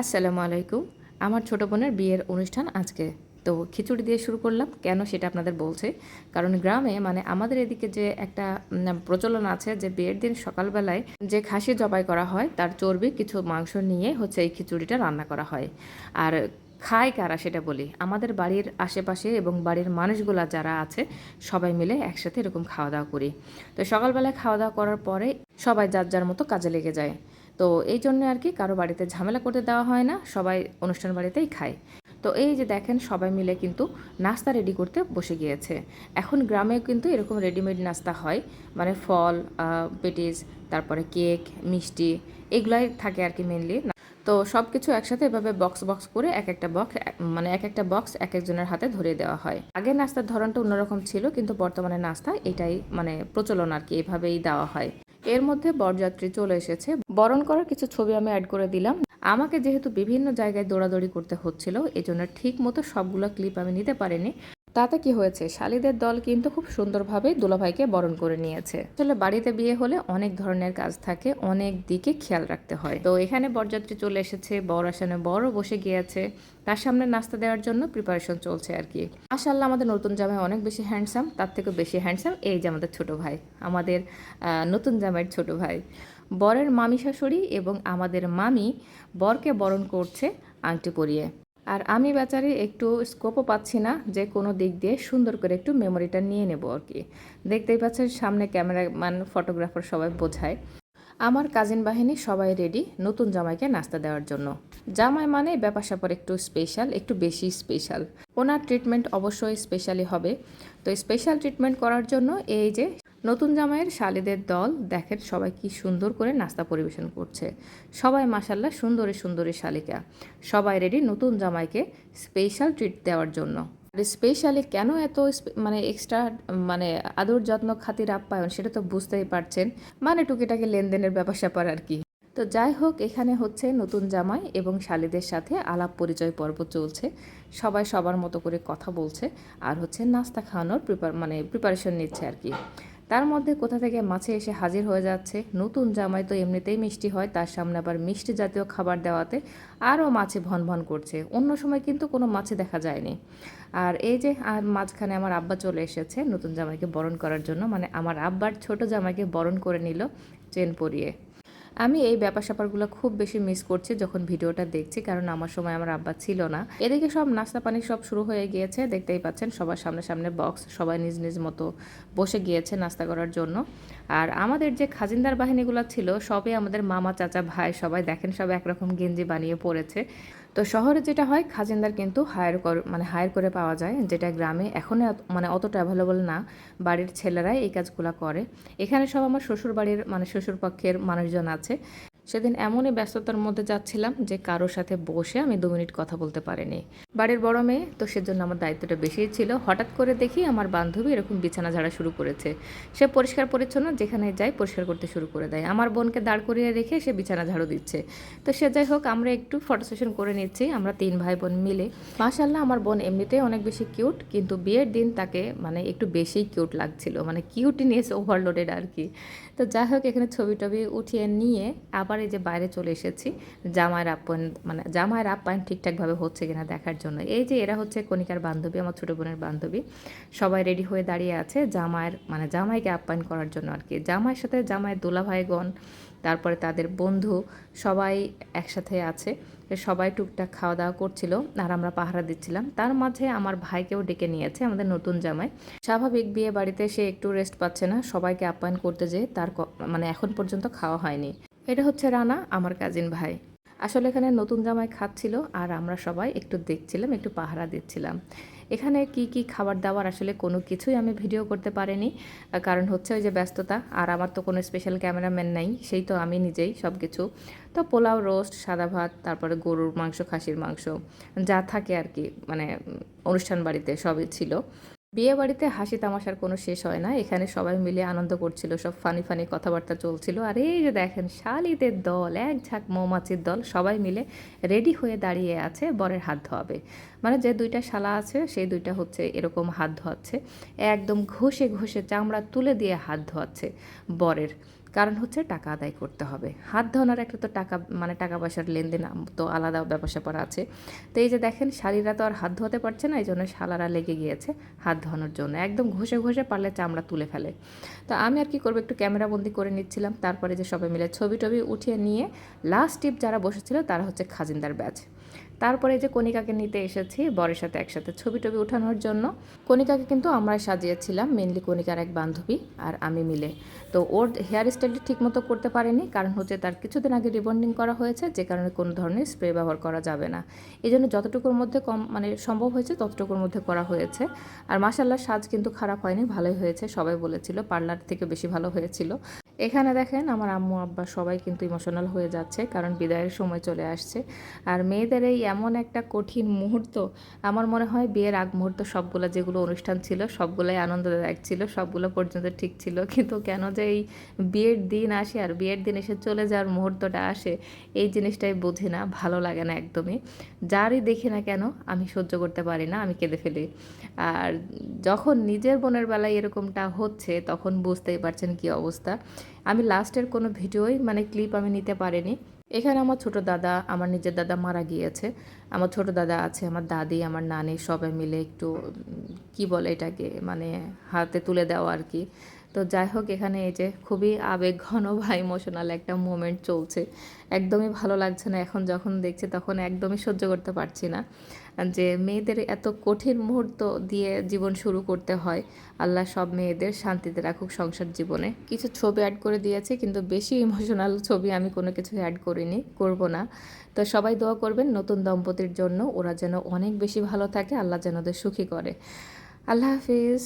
আসসালামু আলাইকুম। আমার ছোট বোনের বিয়ের অনুষ্ঠান আজকে। তো খিচুড়ি দিয়ে শুরু করলাম। কেন সেটা আপনাদের বলছে। কারণ গ্রামে মানে আমাদের এদিকে যে একটা প্রচলন আছে যে বিয়ের দিন সকালবেলায় যে খাসি জবাই করা হয়, তার চর্বি কিছু মাংস নিয়ে হচ্ছে এই খিচুড়িটা রান্না করা হয়। আর খায় কারা সেটা বলি? আমাদের বাড়ির আশেপাশে এবং বাড়ির মানুষগুলা যারা আছে, সবাই মিলে একসাথে এরকম খাওয়া দাওয়া করি। তো সকালবেলায় খাওয়া দাওয়া করার পরে সবাই যার যার মতো কাজে লেগে যায়। তো এই জন্য আর কি কারও বাড়িতে ঝামেলা করতে দেওয়া হয় না, সবাই অনুষ্ঠান বাড়িতেই খায়। তো এই যে দেখেন সবাই মিলে কিন্তু নাস্তা রেডি করতে বসে গিয়েছে। এখন গ্রামেও কিন্তু এরকম রেডিমেড নাস্তা হয় মানে ফল পেটিস তারপরে কেক মিষ্টি, এগুলাই থাকে আর কি মেনলি তো সব কিছু একসাথে এভাবে বক্স বক্স করে এক একটা বক্স মানে এক একটা বক্স এক একজনের হাতে ধরিয়ে দেওয়া হয়। আগে নাস্তার ধরনটা অন্যরকম ছিল, কিন্তু বর্তমানে নাস্তা এটাই মানে প্রচলন আর কি, এভাবেই দেওয়া হয়। এর মধ্যে বরযাত্রী চলে এসেছে। বরণ করার কিছু ছবি আমি অ্যাড করে দিলাম। আমাকে যেহেতু বিভিন্ন জায়গায় দৌড়াদৌড়ি করতে হচ্ছিল এই জন্য ঠিক মতো সবগুলো ক্লিপ আমি নিতে পারিনি। তাতে কি হয়েছে? শালিদের দল কিন্তু খুব সুন্দরভাবে দুলাভাইকে বরণ করে নিয়েছে। আসলে বাড়িতে বিয়ে হলে অনেক ধরনের কাজ থাকে, অনেক দিকে খেয়াল রাখতে হয়। তো এখানে বরযাত্রী চলে এসেছে, বর আসনে বড় বসে গিয়েছে। তার সামনে নাস্তা দেওয়ার জন্য প্রিপারেশন চলছে আর কি। মাশাল্লাহ আমাদের নতুন জামাই অনেক বেশি হ্যান্ডসাম তার থেকে বেশি হ্যান্ডসাম এই যে আমাদের ছোট ভাই, আমাদের নতুন জামাইয়ের ছোট ভাই। বরের মামি শাশুড়ি এবং আমাদের মামি বরকে বরণ করছে আংটি পরিয়ে। আর আমি বেচারি একটু স্কোপও পাচ্ছি না যে কোনো দিক দিয়ে সুন্দর করে একটু মেমোরিটা নিয়ে নেব আর কি। দেখতেই পাচ্ছেন সামনে ক্যামেরাম্যান ফটোগ্রাফার সবাই বোঝায়। আমার কাজিন বাহিনী সবাই রেডি নতুন জামাইকে নাস্তা দেওয়ার জন্য। জামাই মানে ব্যাপার স্যাপার একটু স্পেশাল একটু বেশি স্পেশাল ওনার ট্রিটমেন্ট অবশ্যই স্পেশালি হবে। তো স্পেশাল ট্রিটমেন্ট করার জন্য এই যে নতুন জামাইয়ের শালিদের দল, দেখেন সবাই কি সুন্দর করে নাস্তা পরিবেশন করছে। সবাই মাসাল্লাহ সুন্দরী সুন্দরী শালিকা। সবাই রেডি নতুন জামাইকে স্পেশাল ট্রিট দেওয়ার জন্য। আর স্পেশালি কেন এত মানে এক্সট্রা মানে আদর যত্ন খাতির আপ্যায়ন সেটা তো বুঝতেই পারছেন। মানে টুকিটাকি লেনদেনের ব্যাপার স্যাপার আর কি। তো যাই হোক, এখানে হচ্ছে নতুন জামাই এবং শালিদের সাথে আলাপ পরিচয় পর্ব চলছে। সবাই সবার মতো করে কথা বলছে আর হচ্ছে নাস্তা খাওয়ানোর প্রিপার মানে প্রিপারেশন নিচ্ছে আর কি। তার মধ্যে কোথা থেকে মাছে এসে হাজির হয়ে যাচ্ছে? নতুন জামাই তো এমনিতেই মিষ্টি হয়, তার সামনে আবার মিষ্টি জাতীয় খাবার দেওয়াতে আরও মাছে ভন ভন করছে। অন্য সময় কিন্তু কোনো মাছে দেখা যায়নি। আর এই যে, আর মাঝখানে আমার আব্বা চলে এসেছে নতুন জামাইকে বরণ করার জন্য। মানে আমার আব্বার ছোট জামাইকে বরণ করে নিল চেন পরিয়ে আমি এই ব্যাপার স্যাপারগুলো খুব বেশি মিস করছি যখন ভিডিওটা দেখছি, কারণ আমার সময় আমার আব্বা ছিল না। এদিকে সব নাস্তা পানি সব শুরু হয়ে গিয়েছে, দেখতেই পাচ্ছেন সবার সামনে সামনে বক্স সবাই নিজ নিজ মতো বসে গিয়েছে নাস্তা করার জন্য। আর আমাদের যে খাজিনদার বাহিনীগুলো ছিল, সবই আমাদের মামা, চাচা, ভাই সবাই দেখেন সব একরকম গেঞ্জি বানিয়ে পড়েছে তো শহরে যেটা হয়, খাজিনদার কিন্তু হায়ার কর মানে হায়ার করে পাওয়া যায়, যেটা গ্রামে এখনও মানে অতটা অ্যাভেলেবল না। বাড়ির ছেলেরাই এই কাজগুলো করে। এখানে সব আমার শ্বশুর বাড়ির মানে শ্বশুর পক্ষের মানুষজন আছে। সেদিন এমনই ব্যস্ততার মধ্যে যাচ্ছিলাম যে কারোর সাথে বসে আমি দু মিনিট কথা বলতে পারিনি। বাড়ির বড় মেয়ে, তো সেজন্য আমার দায়িত্বটা বেশিই ছিল। হঠাৎ করে দেখি আমার বান্ধবী এরকম বিছানা ঝাড়া শুরু করেছে। সে পরিষ্কার পরিচ্ছন্ন, যেখানে যায় পরিষ্কার করতে শুরু করে দেয়। আমার বোনকে দাঁড় করিয়ে রেখে সে বিছানা ঝাড়ু দিচ্ছে। তো সে যাই হোক, আমরা একটু ফটো সেশন করে নিচ্ছি, আমরা তিন ভাই বোন মিলে। মাশাল্লাহ আমার বোন এমনিতেই অনেক বেশি কিউট, কিন্তু বিয়ের দিন তাকে মানে একটু বেশিই কিউট লাগছিল। মানে কিউটিনেস ওভারলোডেড আর কি। তো যাই হোক, এখানে ছবি টবি উঠিয়ে নিয়ে আবার এই যে বাইরে চলে এসেছি, জামাইয়ের আপ্যায়ন মানে জামাইয়ের আপ্যায়ন ঠিকঠাকভাবে হচ্ছে কিনা দেখার জন্য। এই যে এরা হচ্ছে কণিকার বান্ধবী, আমার ছোটো বোনের বান্ধবী, সবাই রেডি হয়ে দাঁড়িয়ে আছে জামাইয়ের মানে জামাইকে আপ্যায়ন করার জন্য আর কি। জামাইয়ের সাথে জামাইয়ের দোলাভাইগণ, তারপরে তাদের বন্ধু, সবাই একসাথে আছে। সবাই টুকটাক খাওয়া দাওয়া করছিল আর আমরা পাহারা দিচ্ছিলাম। তার মাঝে আমার ভাইকেও ডেকে নিয়েছে আমাদের নতুন জামাই। স্বাভাবিক বিয়ে বাড়িতে সে একটু রেস্ট পাচ্ছে না, সবাইকে আপ্যায়ন করতে যেয়ে তার মানে এখন পর্যন্ত খাওয়া হয়নি। এটা হচ্ছে রানা, আমার কাজিন ভাই। আসলে এখানে নতুন জামাই খাচ্ছিল আর আমরা সবাই একটু দেখছিলাম, একটু পাহারা দিচ্ছিলাম। এখানে কি কি খাবার দাবার আসলে কোনো কিছুই আমি ভিডিও করতে পারিনি। কারণ হচ্ছে ওই যে ব্যস্ততা, আর আমার তো কোনো স্পেশাল ক্যামেরাম্যান নাই, সেই তো আমি নিজেই সব কিছু তো পোলাও রোস্ট সাদা ভাত, তারপরে গরুর মাংস, খাসির মাংস, যা থাকে আর কি মানে অনুষ্ঠান বাড়িতে সবই ছিল। বিয়ে বাড়িতে হাসি তামাশার কোনো শেষ হয় না। এখানে সবাই মিলে আনন্দ করছিল, সব ফানি ফানি কথাবার্তা চলছিল। আর এই যে দেখেন, শালিদের দল, এক ঝাঁক মৌমাছির দল, সবাই মিলে রেডি হয়ে দাঁড়িয়ে আছে বরের হাত ধোয়াবে। মানে যে দুইটা শালা আছে, সেই দুইটা হচ্ছে এরকম হাত ধোয়াচ্ছে। একদম ঘষে ঘষে চামড়া তুলে দিয়ে হাত ধোয়াচ্ছে বরের। কারণ হচ্ছে টাকা আদায় করতে হবে। হাত ধোয়ানোর একটা তো টাকা মানে টাকা পয়সার লেনদেন তো আলাদা ব্যবসা স্যাপার আছে। তো এই যে দেখেন শাড়িরা তো আর হাত ধোয়াতে পারছে না এই জন্য শালারা লেগে গিয়েছে হাত ধোয়ানোর জন্য। একদম ঘষে ঘষে পারলে চামড়া তুলে ফেলে। তো আমি আর কি করব, একটু ক্যামেরাবন্দি করে নিচ্ছিলাম। তারপরে যে সবাই মিলে ছবি টবি উঠিয়ে নিয়ে লাস্ট টিপ যারা বসেছিল, তারা হচ্ছে খাজিনদার ব্যাচ তারপরে যে কণিকাকে নিতে এসেছি, বরের সাথে একসাথে ছবি টবি উঠানোর জন্য। কণিকাকে কিন্তু আমরা সাজিয়েছিলাম মেনলি কণিকার এক বান্ধবী আর আমি মিলে। তো ওর হেয়ার স্টাইলটা ঠিক মতো করতে পারেনি, কারণ হচ্ছে তার কিছুদিন আগে রিবন্ডিং করা হয়েছে, যে কারণে কোনো ধরনের স্প্রে ব্যবহার করা যাবে না। এই জন্য যতটুকুর মধ্যে কম মানে সম্ভব হয়েছে, ততটুকুর মধ্যে করা হয়েছে। আর মাসাল্লাহ সাজ কিন্তু খারাপ হয়নি, ভালোই হয়েছে, সবাই বলেছিল, পার্লার থেকে বেশি ভালো হয়েছিল। এখানে দেখেন আমার আম্মু, আব্বা সবাই কিন্তু ইমোশনাল হয়ে যাচ্ছে কারণ বিদায়ের সময় চলে আসছে। আর মেয়েদের এই এমন একটা কঠিন মুহূর্ত, আমার মনে হয় বিয়ের আগ মুহূর্ত সবগুলো যেগুলো অনুষ্ঠান ছিল, সবগুলোই আনন্দদায়ক ছিল, সবগুলো পর্যন্ত ঠিক ছিল। কিন্তু কেন যে এই বিয়ের দিন আসে আর বিয়ের দিন এসে চলে যাওয়ার মুহূর্তটা আসে, এই জিনিসটাই বুঝি না, ভালো লাগে না একদমই। যারই দেখি না কেন, আমি সহ্য করতে পারি না, আমি কেঁদে ফেলি। আর যখন নিজের বোনের বেলায় এরকমটা হচ্ছে, তখন বুঝতেই পারছেন কি অবস্থা। আমি লাস্টের কোনো ভিডিওই মানে ক্লিপ আমি নিতে পারিনি। এখানে আমার ছোট দাদা, আমার নিজের দাদা মারা গিয়েছে। আমার ছোট দাদা আছে, আমার দাদি, আমার নানি, সবাই মিলে একটু কি বলে এটাকে মানে হাতে তুলে দেওয়া আর কি। তো যাই হোক, এখানে এই যে খুবই আবেগ ঘন বা ইমোশনাল একটা মোমেন্ট চলছে। একদমই ভালো লাগছে না। এখন যখন দেখছি তখন একদমই সহ্য করতে পারছি না যে মেয়েদের এত কঠিন মুহূর্ত দিয়ে জীবন শুরু করতে হয়। আল্লাহ সব মেয়েদের শান্তিতে রাখুক সংসার জীবনে। কিছু ছবি অ্যাড করে দিয়েছি, কিন্তু বেশি ইমোশনাল ছবি আমি কোনো কিছু অ্যাড করিনি, করব না। তো সবাই দোয়া করবেন, নতুন দম্পতির জন্য ওরা যেন অনেক বেশি ভালো থাকে, আল্লাহ যেন ওদের সুখী করে। আল্লাহ হাফিজ।